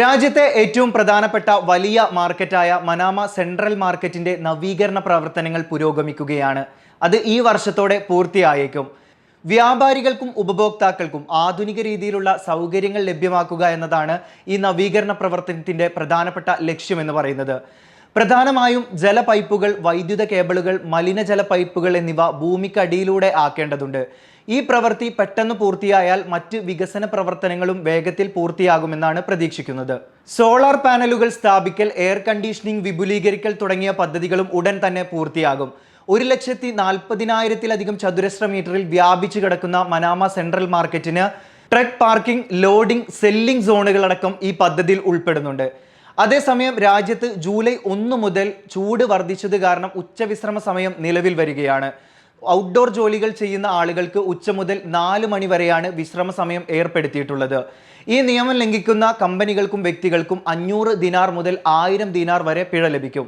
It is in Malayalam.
രാജ്യത്തെ ഏറ്റവും പ്രധാനപ്പെട്ട വലിയ മാർക്കറ്റായ മനാമ സെൻട്രൽ മാർക്കറ്റിന്റെ നവീകരണ പ്രവർത്തനങ്ങൾ പുരോഗമിക്കുകയാണ്. അത് ഈ വർഷത്തോടെ പൂർത്തിയായേക്കും. വ്യാപാരികൾക്കും ഉപഭോക്താക്കൾക്കും ആധുനിക രീതിയിലുള്ള സൗകര്യങ്ങൾ ലഭ്യമാക്കുക എന്നതാണ് ഈ നവീകരണ പ്രവർത്തനത്തിന്റെ പ്രധാനപ്പെട്ട ലക്ഷ്യമെന്ന് പറയുന്നത്. പ്രധാനമായും ജലപൈപ്പുകൾ വൈദ്യുത കേബിളുകൾ മലിനജല പൈപ്പുകൾ എന്നിവ ഭൂമിക്കടിയിലൂടെ ആക്കേണ്ടതുണ്ട്. ഈ പ്രവൃത്തി പെട്ടെന്ന് പൂർത്തിയായാൽ മറ്റ് വികസന പ്രവർത്തനങ്ങളും വേഗത്തിൽ പൂർത്തിയാകുമെന്നാണ് പ്രതീക്ഷിക്കുന്നത്. സോളാർ പാനലുകൾ സ്ഥാപിക്കൽ എയർ കണ്ടീഷനിംഗ് വിപുലീകരിക്കൽ തുടങ്ങിയ പദ്ധതികളും ഉടൻ തന്നെ പൂർത്തിയാകും. ഒരു ലക്ഷത്തി നാൽപ്പതിനായിരത്തിലധികം ചതുരശ്ര മീറ്ററിൽ വ്യാപിച്ചു കിടക്കുന്ന മനാമ സെൻട്രൽ മാർക്കറ്റിന് ട്രക്ക് പാർക്കിംഗ് ലോഡിംഗ് സെല്ലിംഗ് സോണുകളടക്കം ഈ പദ്ധതിയിൽ ഉൾപ്പെടുന്നുണ്ട്. അതേസമയം രാജ്യത്ത് ജൂലൈ ഒന്ന് മുതൽ ചൂട് വർദ്ധിച്ചത് കാരണം ഉച്ചവിശ്രമ സമയം നിലവിൽ വരികയാണ്. ഔട്ട്ഡോർ ജോലികൾ ചെയ്യുന്ന ആളുകൾക്ക് ഉച്ച മുതൽ നാല് മണി വരെയാണ് വിശ്രമ സമയം ഏർപ്പെടുത്തിയിട്ടുള്ളത്. ഈ നിയമം ലംഘിക്കുന്ന കമ്പനികൾക്കും വ്യക്തികൾക്കും അഞ്ഞൂറ് ദിനാർ മുതൽ ആയിരം ദിനാർ വരെ പിഴ ലഭിക്കും.